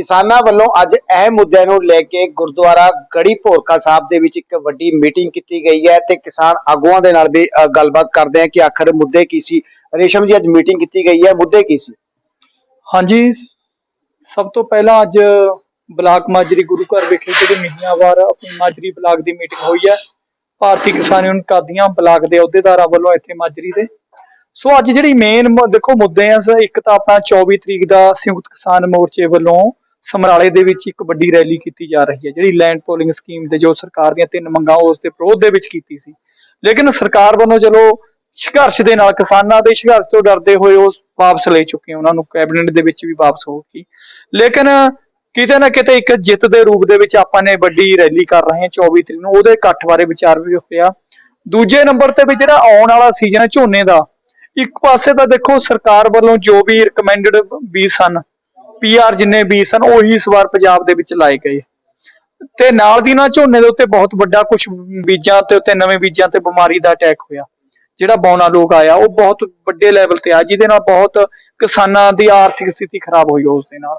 ਕਿਸਾਨਾਂ ਵੱਲੋਂ ਅੱਜ ਅਹਿਮ ਮੁੱਦਿਆਂ ਨੂੰ ਲੈ ਕੇ ਗੁਰਦੁਆਰਾ ਗੜੀ ਭੋਰਕਾ ਸਾਹਿਬ ਦੇ ਵਿੱਚ ਇੱਕ ਵੱਡੀ ਮੀਟਿੰਗ ਕੀਤੀ ਗਈ ਹੈ ਤੇ ਕਿਸਾਨ ਆਗੂਆਂ ਦੇ ਨਾਲ ਵੀ ਗੱਲਬਾਤ ਕਰਦੇ ਹਾਂ ਕਿ ਆਖਰ ਮੁੱਦੇ ਕੀ ਸੀ। ਰੇਸ਼ਮ ਜੀ, ਅੱਜ ਮੀਟਿੰਗ ਕੀਤੀ ਗਈ ਹੈ, ਮੁੱਦੇ ਕੀ ਸੀ? ਹਾਂਜੀ, ਸਭ ਤੋਂ ਪਹਿਲਾਂ ਅੱਜ ਬਲਾਕ ਮਾਜਰੀ ਗੁਰੂ ਘਰ ਵਿਖੇ ਜਿਹੜੀ ਮਹੀਨਾਵਾਰ ਆਪਣੀ ਮਾਜਰੀ ਬਲਾਕ ਦੀ ਮੀਟਿੰਗ ਹੋਈ ਹੈ। ਭਾਰਤੀ ਕਿਸਾਨ ਯੂਨੀਅਨ ਕਾਦੀਆਂ ਬਲਾਕ ਦੇ ਅਹੁਦੇਦਾਰਾਂ ਵੱਲੋਂ ਇੱਥੇ ਮਾਜਰੀ ਦੇ। ਸੋ ਅੱਜ ਜਿਹੜੀ ਮੇਨ ਦੇਖੋ ਮੁੱਦੇ ਆ, ਸ- ਇੱਕ ਤਾਂ ਆਪਣਾ 24 ਤਰੀਕ ਦਾ ਸੰਯੁਕਤ ਕਿਸਾਨ ਮੋਰਚੇ ਵੱਲੋਂ ਸਮਰਾਲੇ ਦੇ ਵਿੱਚ ਇੱਕ ਵੱਡੀ ਰੈਲੀ ਕੀਤੀ ਜਾ ਰਹੀ ਹੈ, ਜਿਹੜੀ ਲੈਂਡ ਪੋਲਿੰਗ ਸਕੀਮ ਦੇ ਜੋ ਸਰਕਾਰ ਦੀਆਂ ਤਿੰਨ ਮੰਗਾਂ ਉਸ ਦੇ ਵਿਰੋਧ ਦੇ ਵਿੱਚ ਕੀਤੀ ਸੀ। ਲੇਕਿਨ ਸਰਕਾਰ ਵੱਲੋਂ ਚਲੋ ਸੰਘਰਸ਼ ਦੇ ਨਾਲ ਕਿਸਾਨਾਂ ਦੇ ਸੰਘਰਸ਼ ਤੋਂ ਡਰਦੇ ਹੋਏ ਉਹ ਵਾਪਸ ਲੈ ਚੁੱਕੇ, ਉਹਨਾਂ ਨੂੰ ਕੈਬਨਿਟ ਦੇ ਵਿੱਚ ਵੀ ਵਾਪਸ ਹੋ ਗਈ। ਲੇਕਿਨ ਕਿਤੇ ਨਾ ਕਿਤੇ ਇੱਕ ਜਿੱਤ ਦੇ ਰੂਪ ਦੇ ਵਿੱਚ ਆਪਾਂ ਨੇ ਵੱਡੀ ਰੈਲੀ ਕਰ ਰਹੇ ਹਾਂ 24 ਤਰੀਕ ਨੂੰ, ਉਹਦੇ ਇਕੱਠ ਬਾਰੇ ਵਿਚਾਰ ਵੀ ਹੋਇਆ। ਦੂਜੇ ਨੰਬਰ ਤੇ ਵੀ ਜਿਹੜਾ ਆਉਣ ਵਾਲਾ ਸੀਜ਼ਨ ਹੈ, ਝੋਨੇ ਦਾ, ਇੱਕ ਪਾਸੇ ਤਾਂ ਦੇਖੋ ਸਰਕਾਰ ਵੱਲੋਂ ਜੋ ਵੀ ਰეკਮੈਂਡਡ ਬੀਜ ਸਨ ਪੀਆਰ ਜਿੰਨੇ ਬੀਜ ਸਨ, ਉਹੀ ਇਸ ਵਾਰ ਪੰਜਾਬ ਦੇ ਵਿੱਚ ਲਾਏ ਗਏ। ਤੇ ਨਾਲ ਦੀ ਨਾਲ ਝੋਨੇ ਦੇ ਉੱਤੇ ਬਹੁਤ ਵੱਡਾ ਕੁਝ ਬੀਜਾਂ ਤੇ ਉੱਤੇ ਨਵੇਂ ਬੀਜਾਂ ਤੇ ਬਿਮਾਰੀ ਦਾ ਅਟੈਕ ਹੋਇਆ। ਜਿਹੜਾ ਬੌਨਾ ਲੋਕ ਆਇਆ, ਉਹ ਬਹੁਤ ਵੱਡੇ ਲੈਵਲ ਤੇ ਆ ਜਿਹਦੇ ਨਾਲ ਬਹੁਤ ਕਿਸਾਨਾਂ ਦੀ ਆਰਥਿਕ ਸਥਿਤੀ ਖਰਾਬ ਹੋਈ ਉਸ ਦੇ ਨਾਲ।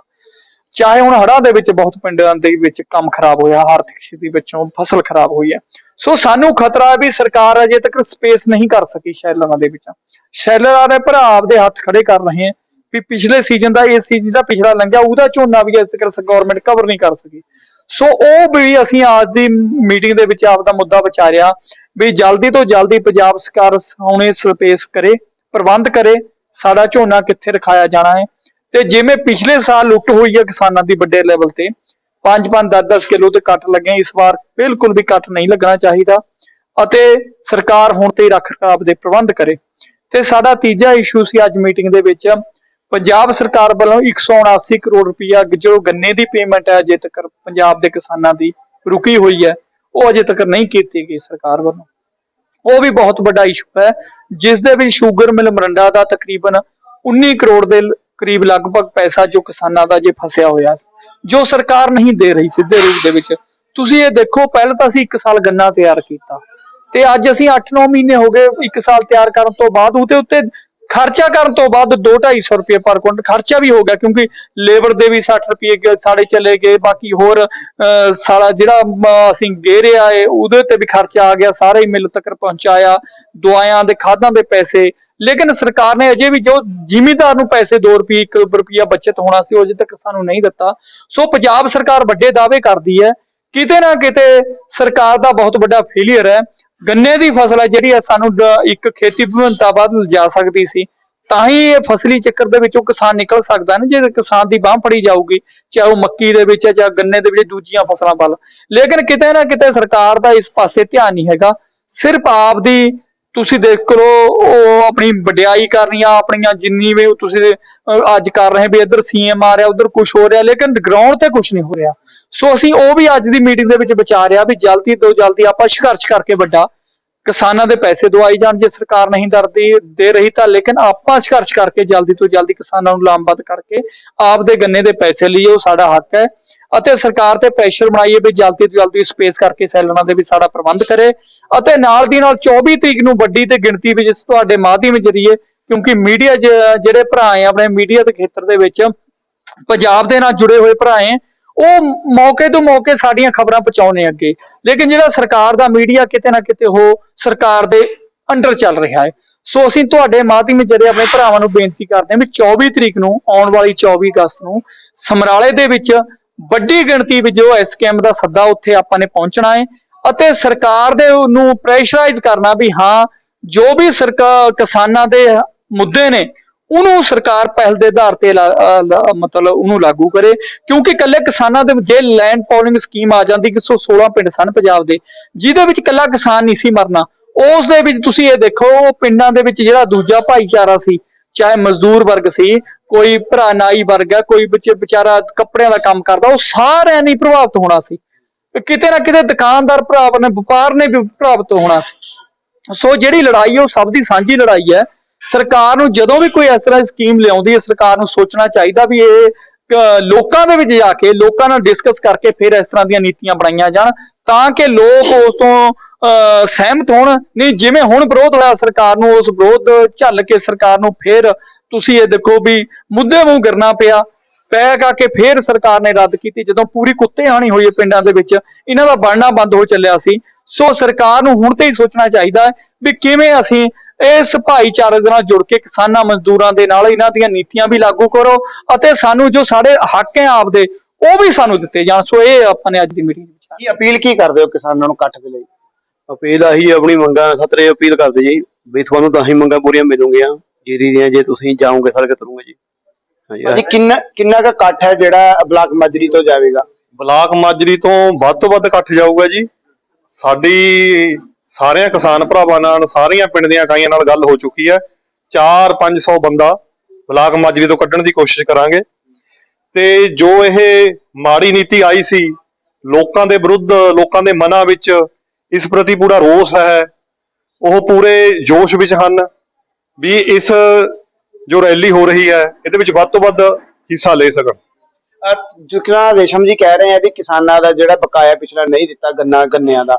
ਚਾਹੇ ਹੁਣ ਹੜ੍ਹਾਂ ਦੇ ਵਿੱਚ ਬਹੁਤ ਪਿੰਡਾਂ ਦੇ ਵਿੱਚ ਕੰਮ ਖਰਾਬ ਹੋਇਆ, ਆਰਥਿਕ ਸਥਿਤੀ ਵਿੱਚੋਂ ਫਸਲ ਖਰਾਬ ਹੋਈ ਹੈ। ਸੋ ਸਾਨੂੰ ਖਤਰਾ ਹੈ ਵੀ ਸਰਕਾਰ ਅਜੇ ਤੱਕ ਸਪੇਸ ਨਹੀਂ ਕਰ ਸਕੀ ਸ਼ੈਲਰਾਂ ਦੇ ਵਿੱਚ। ਸ਼ੈਲਰਾਂ ਦੇ ਭਰਾ ਆਪਦੇ ਹੱਥ ਖੜੇ ਕਰ ਰਹੇ ਹੈ। ਵੀ ਪਿਛਲੇ ਸੀਜ਼ਨ ਦਾ, ਇਸ ਸੀਜ਼ਨ ਦਾ ਪਿਛਲਾ ਲੰਘਿਆ, ਉਹਦਾ ਝੋਨਾ ਵੀ ਅਜੇ ਤੱਕ ਗਵਰਨਮੈਂਟ ਕਵਰ ਨਹੀਂ ਕਰ ਸਕੀ। ਸੋ ਉਹ ਵੀ ਅਸੀਂ ਅੱਜ ਦੀ ਮੀਟਿੰਗ ਦੇ ਵਿੱਚ ਆਪਦਾ ਮੁੱਦਾ ਵਿਚਾਰਿਆ ਵੀ ਜਲਦੀ ਤੋਂ ਜਲਦੀ ਪੰਜਾਬ ਸਰਕਾਰ ਹੁਣੇ ਸਪੇਸ ਕਰੇ, ਪ੍ਰਬੰਧ ਕਰੇ, ਸਾਡਾ ਝੋਨਾ ਕਿੱਥੇ ਰਖਾਇਆ ਜਾਣਾ ਹੈ। ਤੇ ਜਿਵੇਂ ਪਿਛਲੇ ਸਾਲ ਲੁੱਟ ਹੋਈ ਹੈ ਕਿਸਾਨਾਂ ਦੀ ਵੱਡੇ ਲੈਵਲ ਤੇ 5-5 10-10 ਕਿਲੋ ਤੇ ਕੱਟ ਲੱਗੇ, ਇਸ ਵਾਰ ਬਿਲਕੁਲ ਵੀ ਕੱਟ ਨਹੀਂ ਲੱਗਣਾ ਚਾਹੀਦਾ ਅਤੇ ਸਰਕਾਰ ਹੁਣ ਤੇ ਰੱਖ ਰਖਾਵ ਦੇ ਪ੍ਰਬੰਧ ਕਰੇ। ਤੇ ਸਾਡਾ ਤੀਜਾ ਇਸ਼ੂ ਸੀ ਅੱਜ ਮੀਟਿੰਗ ਦੇ ਵਿੱਚ ਪੰਜਾਬ ਸਰਕਾਰ ਵੱਲੋਂ 179 ਕਰੋੜ ਰੁਪਇਆ ਜੋ ਗੰਨੇ ਦੀ ਪੇਮੈਂਟ ਹੈ, ਅਜੇ ਤੱਕ ਪੰਜਾਬ ਦੇ ਕਿਸਾਨਾਂ ਦੀ ਰੁਕੀ ਹੋਈ ਹੈ, ਉਹ ਅਜੇ ਤੱਕ ਨਹੀਂ ਕੀਤੀ ਗਈ ਸਰਕਾਰ ਵੱਲੋਂ। ਉਹ ਵੀ ਬਹੁਤ ਵੱਡਾ ਇਸ਼ੂ ਹੈ, ਜਿਸ ਦੇ ਵਿੱਚ ਸ਼ੂਗਰ ਮਿਲ, ਮਰੰਡਾ ਦਾ ਤਕਰੀਬਨ 19 ਕਰੋੜ ਦੇ ਕਰੀਬ ਲਗਭਗ ਪੈਸਾ ਜੋ ਕਿਸਾਨਾਂ ਦਾ ਜੇ ਫਸਿਆ ਹੋਇਆ ਜੋ ਸਰਕਾਰ ਨਹੀਂ ਦੇ ਰਹੀ ਸਿੱਧੇ ਰੂਪ ਦੇ ਵਿੱਚ। ਤੁਸੀਂ ਇਹ ਦੇਖੋ, ਪਹਿਲਾਂ ਤਾਂ ਅਸੀਂ 1 ਸਾਲ ਗੰਨਾ ਤਿਆਰ ਕੀਤਾ ਤੇ ਅੱਜ ਅਸੀਂ 8-9 ਮਹੀਨੇ ਹੋ ਗਏ 1 ਸਾਲ ਤਿਆਰ ਕਰਨ ਤੋਂ ਬਾਅਦ ਉਹਦੇ ਉੱਤੇ ਖਰਚਾ ਕਰਨ ਤੋਂ ਬਾਅਦ 2-250 ਰੁਪਏ ਪਰ ਕੁਇੰਟਲ ਖਰਚਾ ਵੀ ਹੋ ਗਿਆ ਕਿਉਂਕਿ ਲੇਬਰ ਦੇ ਵੀ 60 ਰੁਪਏ ਗ- ਸਾਡੇ ਚਲੇ ਗਏ, ਬਾਕੀ ਹੋਰ ਸਾਲਾ ਜਿਹੜਾ ਅਸੀਂ ਗੇਰਿਆ ਏ ਉਹਦੇ ਤੇ ਵੀ ਖਰਚਾ ਆ ਗਿਆ, ਸਾਰੇ ਹੀ ਮਿਲ ਤੱਕ ਪਹੁੰਚਾਇਆ, ਦਵਾਈਆਂ ਦੇ ਖਾਦਾਂ ਦੇ ਪੈਸੇ। ਲੇਕਿਨ ਸਰਕਾਰ ਨੇ ਅਜੇ ਵੀ ਜੋ ਜ਼ਿਮੀਦਾਰ ਨੂੰ ਪੈਸੇ 2 ਰੁਪਏ 1 ਰੁਪਿਆ ਬਚਤ ਹੋਣਾ ਸੀ, ਉਹ ਅਜੇ ਤੱਕ ਸਾਨੂੰ ਨਹੀਂ ਦਿੱਤਾ। ਸੋ ਪੰਜਾਬ ਸਰਕਾਰ ਵੱਡੇ ਦਾਅਵੇ ਕਰਦੀ ਹੈ। ਕਿਤੇ ਨਾ ਕਿਤੇ ਸਰਕਾਰ ਦਾ ਬਹੁਤ ਵੱਡਾ ਫੇਲਿਅਰ ਹੈ। ਗੰਨੇ ਦੀ ਫਸਲ ਹੈ ਜਿਹੜੀ ਸਾਨੂੰ ਇੱਕ ਖੇਤੀ ਵਿਭਿੰਨਤਾ ਵੱਧ ਲਿਜਾ ਸਕਦੀ ਸੀ, ਤਾਂ ਹੀ ਇਹ ਫਸਲੀ ਚੱਕਰ ਦੇ ਵਿੱਚੋਂ ਕਿਸਾਨ ਨਿਕਲ ਸਕਦਾ ਨਾ, ਜੇ ਕਿਸਾਨ ਦੀ ਬਾਹ ਫੜੀ ਜਾਊਗੀ, ਚਾਹੇ ਉਹ ਮੱਕੀ ਦੇ ਵਿੱਚ ਹੈ ਚਾਹੇ ਗੰਨੇ ਦੇ ਵਿੱਚ, ਦੂਜੀਆਂ ਫਸਲਾਂ ਵੱਲ। ਲੇਕਿਨ ਕਿਤੇ ਨਾ ਕਿਤੇ ਸਰਕਾਰ ਦਾ ਇਸ ਪਾਸੇ ਧਿਆਨ ਨਹੀਂ ਹੈਗਾ, ਸਿਰਫ ਆਪਦੀ ਤੁਸੀਂ ਦੇਖ ਲਓ ਉਹ ਆਪਣੀ ਵਡਿਆਈ ਕਰ ਰਹੀਆਂ, ਆਪਣੀਆਂ ਜਿੰਨੀ ਵੀ ਤੁਸੀਂ ਅੱਜ ਕਰ ਰਹੇ ਵੀ ਇੱਧਰ ਸੀਐਮ ਆ ਰਿਹਾ, ਉਧਰ ਕੁਝ ਹੋ ਰਿਹਾ, ਲੇਕਿਨ ਗਰਾਊਂਡ ਤੇ ਕੁਝ ਨਹੀਂ ਹੋ ਰਿਹਾ। ਸੋ ਅਸੀਂ ਉਹ ਵੀ ਅੱਜ ਦੀ ਮੀਟਿੰਗ ਦੇ ਵਿੱਚ ਵਿਚਾਰਿਆ ਵੀ ਜਲਦੀ ਤੋਂ ਜਲਦੀ ਆਪਾਂ ਸੰਘਰਸ਼ ਕਰਕੇ ਵੱਡਾ ਕਿਸਾਨਾਂ ਦੇ ਪੈਸੇ ਦਵਾਈ ਜਾਣ, ਜੇ ਸਰਕਾਰ ਨਹੀਂ ਦਰਦੀ, ਦੇ ਰਹੀ ਤਾਂ ਲੇਕਿਨ ਆਪਾਂ ਸੰਘਰਸ਼ ਕਰਕੇ ਜਲਦੀ ਤੋਂ ਜਲਦੀ ਕਿਸਾਨਾਂ ਨੂੰ ਲਾਮਬੱਧ ਕਰਕੇ ਆਪ ਦੇ ਗੰਨੇ ਦੇ ਪੈਸੇ ਲਈਏ, ਉਹ ਸਾਡਾ ਹੱਕ ਹੈ। ਅਤੇ ਸਰਕਾਰ ਤੇ ਪ੍ਰੈਸ਼ਰ ਬਣਾਈਏ ਵੀ ਜਲਦੀ ਤੋਂ ਜਲਦੀ ਸਪੇਸ ਕਰਕੇ ਸੈਲਰਾਂ ਦੇ ਵੀ ਸਾਡਾ ਪ੍ਰਬੰਧ ਕਰੇ ਅਤੇ ਨਾਲ ਦੀ ਨਾਲ 24 ਤਰੀਕ ਨੂੰ ਵੱਡੀ ਤੇ ਗਿਣਤੀ ਵਿੱਚ ਤੁਹਾਡੇ ਮਾਧਿਅਮ ਜਰੀਏ ਕਿਉਂਕਿ ਮੀਡੀਆ ਜਿਹੜੇ ਭਰਾ ਹੈ ਆਪਣੇ ਮੀਡੀਆ ਦੇ ਖੇਤਰ ਦੇ ਵਿੱਚ, ਪੰਜਾਬ ਦੇ ਨਾਲ ਜੁੜੇ ਹੋਏ ਭਰਾ ਹੈ, ਉਹ ਮੌਕੇ ਤੋਂ ਮੌਕੇ ਸਾਡੀਆਂ ਖਬਰਾਂ ਪਹੁੰਚਾਉਣੇ ਅੱਗੇ। ਲੇਕਿਨ ਜਿਹੜਾ ਸਰਕਾਰ ਦਾ ਮੀਡੀਆ ਕਿਤੇ ਨਾ ਕਿਤੇ ਉਹ ਸਰਕਾਰ ਦੇ ਅੰਡਰ ਚੱਲ ਰਿਹਾ ਹੈ। ਸੋ ਅਸੀਂ ਤੁਹਾਡੇ ਮਾਧਿਅਮ ਜਿਹੜੇ ਆਪਣੇ ਭਰਾਵਾਂ ਨੂੰ ਬੇਨਤੀ ਕਰਦੇ ਹਾਂ ਵੀ 24 ਤਰੀਕ ਨੂੰ ਆਉਣ ਵਾਲੀ 24 ਅਗਸਤ ਨੂੰ ਸਮਰਾਲੇ ਦੇ ਵਿੱਚ ਵੱਡੀ ਗਿਣਤੀ ਵਿੱਚ ਜੋ ਐਸਕੇਐਮ ਦਾ ਸੱਦਾ ਉੱਥੇ ਆਪਾਂ ਨੇ ਪਹੁੰਚਣਾ ਹੈ ਅਤੇ ਸਰਕਾਰ ਦੇ ਨੂੰ ਪ੍ਰੈਸ਼ਰਾਈਜ਼ ਕਰਨਾ ਵੀ ਹਾਂ, ਜੋ ਵੀ ਸਰਕਾਰ ਕਿਸਾਨਾਂ ਦੇ ਮੁੱਦੇ ਨੇ, ਉਹਨੂੰ ਸਰਕਾਰ ਪਹਿਲ ਦੇ ਆਧਾਰ ਤੇ ਲਾ- ਮਤਲਬ ਉਹਨੂੰ ਲਾਗੂ ਕਰੇ, ਕਿਉਂਕਿ ਕੱਲੇ ਕਿਸਾਨਾਂ ਦੇ ਜੇ ਲੈਂਡ ਪੋਲਿੰਗ ਸਕੀਮ ਆ ਜਾਂਦੀ, ਕਿ 116 ਪਿੰਡ ਸਨ ਪੰਜਾਬ ਦੇ, ਜਿਹਦੇ ਵਿੱਚ ਕੱਲਾ ਕਿਸਾਨ ਨਹੀਂ ਸੀ ਮਰਨਾ, ਉਸ ਦੇ ਵਿੱਚ ਤੁਸੀਂ ਇਹ ਦੇਖੋ, ਉਹ ਪਿੰਡਾਂ ਦੇ ਵਿੱਚ ਜਿਹੜਾ ਦੂਜਾ ਭਾਈਚਾਰਾ ਸੀ ਚਾਹੇ ਮਜ਼ਦੂਰ ਵਰਗ ਸੀ, ਕੋਈ ਭਰਾ ਨਾਈ ਵਰਗ ਹੈ, ਕੋਈ ਵਿਚ- ਵਿਚਾਰਾ ਕੱਪੜਿਆਂ ਦਾ ਕੰਮ ਕਰਦਾ, ਉਹ ਸਾਰਿਆਂ ਨੇ ਪ੍ਰਭਾਵਿਤ ਹੋਣਾ ਸੀ। ਕਿਤੇ ਨਾ ਕਿਤੇ ਦੁਕਾਨਦਾਰ ਭਰਾ ਨੇ, ਵਪਾਰ ਨੇ ਵੀ ਪ੍ਰਭਾਵਿਤ ਹੋਣਾ ਸੀ। ਸੋ ਜਿਹੜੀ ਲੜਾਈ ਹੈ, ਉਹ ਸਭ ਦੀ ਸਾਂਝੀ ਲੜਾਈ ਹੈ। ਸਰਕਾਰ ਨੂੰ ਜਦੋਂ ਵੀ ਕੋਈ ਇਸ ਤਰ੍ਹਾਂ ਸਕੀਮ ਲਿਆਉਂਦੀ ਹੈ, ਸਰਕਾਰ ਨੂੰ ਸੋਚਣਾ ਚਾਹੀਦਾ ਵੀ ਇਹ ਲੋਕਾਂ ਦੇ ਵਿੱਚ ਜਾ ਕੇ, ਲੋਕਾਂ ਨਾਲ ਡਿਸਕਸ ਕਰਕੇ ਫਿਰ ਇਸ ਤਰ੍ਹਾਂ ਦੀਆਂ ਨੀਤੀਆਂ ਬਣਾਈਆਂ ਜਾਣ, ਤਾਂ ਕਿ ਲੋਕ ਉਸ ਤੋਂ ਸਹਿਮਤ ਹੋਣ। ਨਹੀਂ, ਜਿਵੇਂ ਹੁਣ ਵਿਰੋਧ ਹੋਇਆ ਸਰਕਾਰ ਨੂੰ, ਉਸ ਵਿਰੋਧ ਝੱਲ ਕੇ ਸਰਕਾਰ ਨੂੰ ਫਿਰ ਤੁਸੀਂ ਇਹ ਦੇਖੋ ਵੀ ਮੁੱਦੇ ਮੂੰਹ ਕਰਨਾ ਪਿਆ। ਪੈ ਗਾ ਕੇ ਫੇਰ ਸਰਕਾਰ ਨੇ ਰੱਦ ਕੀਤੀ, ਜਦੋਂ ਪੂਰੀ ਕੁੱਤੇ ਹਾਣੀ ਹੋਈ ਪਿੰਡਾਂ ਦੇ ਵਿੱਚ, ਇਹਨਾਂ ਦਾ ਬਣਨਾ ਬੰਦ ਹੋ ਚੱਲਿਆ ਸੀ। ਸੋ ਸਰਕਾਰ ਨੂੰ ਹੁਣ ਤੇ ਹੀ ਸੋਚਣਾ ਚਾਹੀਦਾ ਵੀ ਕਿਵੇਂ ਅਸੀਂ ਇਸ ਭਾਈਚਾਰੇ ਦੇ ਨਾਲ ਜੁੜ ਕੇ ਕਿਸਾਨਾਂ ਮਜ਼ਦੂਰਾਂ ਦੇ ਨਾਲ ਇਹਨਾਂ ਦੀਆਂ ਨੀਤੀਆਂ ਵੀ ਲਾਗੂ ਕਰੋ ਅਤੇ ਸਾਨੂੰ ਜੋ ਸਾਡੇ ਹੱਕ ਹੈ ਆਪਦੇ, ਉਹ ਵੀ ਸਾਨੂੰ ਦਿੱਤੇ ਜਾਣ। ਸੋ ਇਹ ਆਪਾਂ ਨੇ ਅੱਜ ਦੀ ਮੀਟਿੰਗ ਵਿੱਚ ਕੀ ਅਪੀਲ ਕੀ ਕਰਦੇ ਹੋ ਕਿਸਾਨਾਂ ਨੂੰ ਇਕੱਠ ਦੇ ਲਈ? ਅਪੀਲ ਆਹੀ ਆਪਣੀ ਮੰਗਾਂ ਖਤਰੇ ਅਪੀਲ ਕਰਦੇ ਜੀ। ਵੀ ਤੁਹਾਨੂੰ ਤਾਂ ਹੀ ਮੰਗਾਂ ਪੂਰੀਆਂ ਮਿਲੂਗੀਆਂ ਜੀਰੀ ਦੀਆਂ ਜੇ ਤੁਸੀਂ ਜਾਓਗੇ ਸੜਕ ਤਰੂਗੇ ਜੀ। ਹਾਂਜੀ ਕਿੰਨਾ ਕਿੰਨਾ ਕੁ ਇਕੱਠ ਹੈ ਜਿਹੜਾ ਬਲਾਕ ਮਾਜਰੀ ਤੋਂ ਜਾਵੇਗਾ? ਬਲਾਕ ਮਾਜਰੀ ਤੋਂ ਵੱਧ ਤੋਂ ਵੱਧ ਇਕੱਠ ਜਾਊਗਾ ਜੀ। ਸਾਡੀ ਸਾਰਿਆਂ ਕਿਸਾਨ ਭਰਾਵਾਂ ਨਾਲ ਸਾਰੀਆਂ ਪਿੰਡ ਦੀਆਂ ਇਕਾਈਆਂ ਨਾਲ ਗੱਲ ਹੋ ਚੁੱਕੀ ਹੈ। 4-500 ਬੰਦਾ ਬਲਾਕ ਮਾਜਰੀ ਤੋਂ ਕੱਢਣ ਦੀ ਕੋਸ਼ਿਸ਼ ਕਰਾਂਗੇ। ਤੇ ਜੋ ਇਹ ਮਾੜੀ ਨੀਤੀ ਆਈ ਸੀ ਲੋਕਾਂ ਦੇ ਵਿਰੁੱਧ ਲੋਕਾਂ ਦੇ ਮਨਾਂ ਵਿੱਚ ਇਸ ਪ੍ਰਤੀ ਪੂਰਾ ਰੋਸ ਹੈ। ਉਹ ਪੂਰੇ ਜੋਸ਼ ਵਿੱਚ ਹਨ ਵੀ ਇਸ ਜੋ ਰੈਲੀ ਹੋ ਰਹੀ ਹੈ ਇਹਦੇ ਵਿੱਚ ਵੱਧ ਤੋਂ ਵੱਧ ਹਿੱਸਾ ਲੈ ਸਕਣ। ਜਿਕਣਾ ਰੇਸ਼ਮ ਜੀ ਕਹਿ ਰਹੇ ਆ ਵੀ ਕਿਸਾਨਾਂ ਦਾ ਜਿਹੜਾ ਬਕਾਇਆ ਪਿਛਲਾ ਨਹੀਂ ਦਿੱਤਾ ਗੰਨਾ ਗੰਨਿਆਂ ਦਾ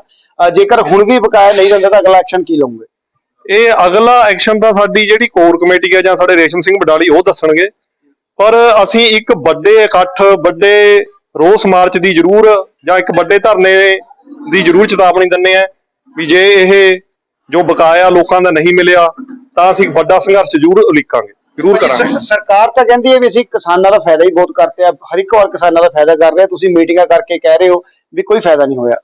ਜੇਕਰ ਹੁਣ ਵੀ ਬਕਾਇਆ ਨਹੀਂ ਦਿੰਦਾ ਤਾਂ ਅਗਲਾ ਐਕਸ਼ਨ ਕੀ ਲਓਗੇ ਇਹ ਅਗਲਾ ਐਕਸ਼ਨ ਤਾਂ ਸਾਡੀ ਜਿਹੜੀ ਕੋਰ ਕਮੇਟੀ ਹੈ ਜਾਂ ਸਾਡੇ ਰੇਸ਼ਮ ਸਿੰਘ ਬਡਾਲੀ ਉਹ ਦੱਸਣਗੇ। ਪਰ ਅਸੀਂ ਇੱਕ ਵੱਡੇ ਇਕੱਠ ਵੱਡੇ ਰੋਸ ਮਾਰਚ ਦੀ ਜ਼ਰੂਰ ਜਾਂ ਇੱਕ ਵੱਡੇ ਧਰਨੇ ਦੀ ਜ਼ਰੂਰ ਚੇਤਾਵਨੀ ਦਿੰਨੇ ਆ ਵੀ ਜੇ ਇਹ ਜੋ ਬਕਾਇਆ ਲੋਕਾਂ ਦਾ ਨਹੀਂ ਮਿਲਿਆ ਤਾਂ ਅਸੀਂ ਵੱਡਾ ਸੰਘਰਸ਼ ਜ਼ਰੂਰ ਉਲੀਕਾਂਗੇ ਜ਼ਰੂਰ ਕਰਾਂਗੇ। ਸਰਕਾਰ ਤਾਂ ਕਹਿੰਦੀ ਹੈ ਵੀ ਅਸੀਂ ਕਿਸਾਨਾਂ ਦਾ ਫਾਇਦਾ ਹੀ ਬਹੁਤ ਕਰਤੇ ਆ ਹਰ ਇੱਕ ਵਾਰ ਕਿਸਾਨਾਂ ਦਾ ਫਾਇਦਾ ਕਰ ਰਹੇ ਆ ਤੁਸੀਂ ਮੀਟਿੰਗਾਂ ਕਰਕੇ ਕਹਿ ਰਹੇ ਹੋ ਵੀ ਕੋਈ ਫਾਇਦਾ ਨਹੀਂ ਹੋਇਆ।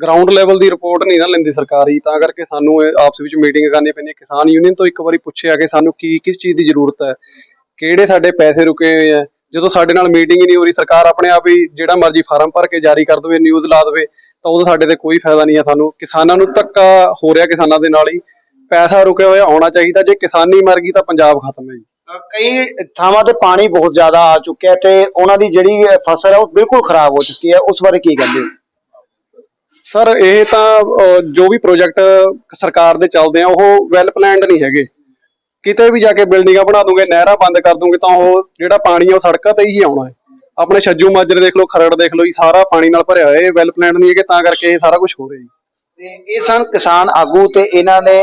ਗਰਾਊਂਡ ਲੈਵਲ ਦੀ ਰਿਪੋਰਟ ਨਹੀਂ ਨਾ ਲੈਂਦੀ ਸਰਕਾਰ ਤਾਂ ਕਰਕੇ ਸਾਨੂੰ ਇਹ ਆਪਸ ਵਿੱਚ ਮੀਟਿੰਗ ਕਰਨੀ ਪੈਂਦੀ ਹੈ ਕਿਸਾਨ ਯੂਨੀਅਨ ਤੋਂ ਇੱਕ ਵਾਰੀ ਪੁੱਛਿਆ ਕਿ ਸਾਨੂੰ ਕੀ ਕਿਸ ਚੀਜ਼ ਦੀ ਜ਼ਰੂਰਤ ਹੈ? ਕਿਹੜੇ ਸਾਡੇ ਪੈਸੇ ਰੁਕੇ ਹੋਏ ਆ? ਜਦੋਂ ਸਾਡੇ ਨਾਲ ਮੀਟਿੰਗ ਹੀ ਨਹੀਂ ਹੋ ਰਹੀ ਸਰਕਾਰ ਆਪਣੇ ਆਪ ਹੀ ਜਿਹੜਾ ਮਰਜ਼ੀ ਫਾਰਮ ਭਰ ਕੇ ਜਾਰੀ ਕਰ ਦੇਵੇ ਨਿਊਜ਼ ਲਾ ਦੇਵੇ। ਤਾਂ ਉਹਦਾ ਸਾਡੇ ਤੇ ਕੋਈ ਫਾਇਦਾ ਨਹੀਂ ਹੈ ਸਾਨੂੰ। ਕਿਸਾਨਾਂ ਨੂੰ ਧੱਕਾ ਹੋ ਰਿਹਾ ਕਿਸਾਨਾਂ ਦੇ ਨਾਲ ਹੀ। ਪੈਸਾ ਰੁਕਿਆ ਹੋਇਆ ਆਉਣਾ ਚਾਹੀਦਾ। ਜੇ ਕਿਸਾਨੀ ਮਰ ਗਈ ਤਾਂ ਪੰਜਾਬ ਖਤਮ ਹੈ ਜੀ। ਕਈ ਥਾਵਾਂ ਤੇ ਪਾਣੀ ਬਹੁਤ ਜ਼ਿਆਦਾ ਆ ਚੁੱਕਿਆ ਤੇ ਉਹਨਾਂ ਦੀ ਜਿਹੜੀ ਫਸਲ ਹੈ ਉਹ ਬਿਲਕੁਲ ਖਰਾਬ ਹੋ ਚੁੱਕੀ ਹੈ। ਉਸ ਬਾਰੇ ਕੀ ਕਹਿੰਦੇ ਹੋ? ਸਰ ਇਹ ਤਾਂ ਜੋ ਵੀ ਪ੍ਰੋਜੈਕਟ ਸਰਕਾਰ ਦੇ ਚੱਲਦੇ ਆ ਉਹ ਵੈਲ ਪਲਾਨਡ ਨਹੀਂ ਹੈਗੇ। ਕਿਤੇ ਵੀ ਜਾ ਕੇ ਬਿਲਡਿੰਗਾਂ ਬਣਾ ਦੋਗੇ ਨਹਿਰਾਂ ਬੰਦ ਕਰ ਦੋਗੇ ਤਾਂ ਉਹ ਜਿਹੜਾ ਪਾਣੀ ਆ ਉਹ ਸੜਕਾਂ ਤੇ ਹੀ ਆਉਣਾ ਹੈ। ਆਪਣੇ ਛੱਜੂ ਮਾਜਰੇ ਦੇਖ ਲਓ, ਖਰੜ ਦੇਖ ਲਓ ਜੀ ਸਾਰਾ ਪਾਣੀ ਨਾਲ ਭਰਿਆ ਹੋਇਆ, ਇਹ ਵੈਲ ਪਲਾਨਡ ਨਹੀਂ ਹੈਗੇ, ਤਾਂ ਕਰਕੇ ਇਹ ਸਾਰਾ ਕੁਝ ਹੋ ਰਿਹਾ ਜੀ। ਤੇ ਇਹ ਸਨ ਕਿਸਾਨ ਆਗੂ ਤੇ ਇਹਨਾਂ ਨੇ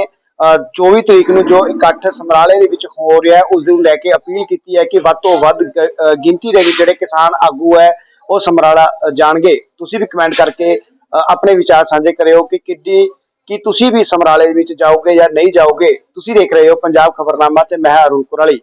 24 ਤਰੀਕ ਨੂੰ ਜੋ ਇਕੱਠ ਸਮਰਾਲੇ ਦੇ ਵਿੱਚ ਹੋ ਰਿਹਾ ਹੈ, ਉਸ ਨੂੰ ਲੈ ਕੇ ਅਪੀਲ ਕੀਤੀ ਹੈ ਕਿ ਵੱਧ ਤੋਂ ਵੱਧ ਗਿਣਤੀ ਦੇ ਵਿੱਚ ਜਿਹੜੇ ਕਿਸਾਨ ਆਗੂ ਹੈ, ਉਹ ਸਮਰਾਲਾ ਜਾਣਗੇ। ਤੁਸੀਂ ਵੀ ਕਮੈਂਟ ਕਰਕੇ ਆਪਣੇ ਵਿਚਾਰ ਸਾਂਝੇ ਕਰਿਓ ਕਿ ਕਿੱਡੀ, ਕੀ ਤੁਸੀਂ ਵੀ ਸਮਰਾਲੇ ਦੇ ਵਿੱਚ ਜਾਓਗੇ ਜਾਂ ਨਹੀਂ ਜਾਓਗੇ। ਤੁਸੀਂ ਦੇਖ ਰਹੇ ਹੋ ਪੰਜਾਬ ਖਬਰਨਾਮਾ ਤੇ ਮੈਂ ਹਾਂ ਅਰੁਣ ਕੁਰਾਲੀ।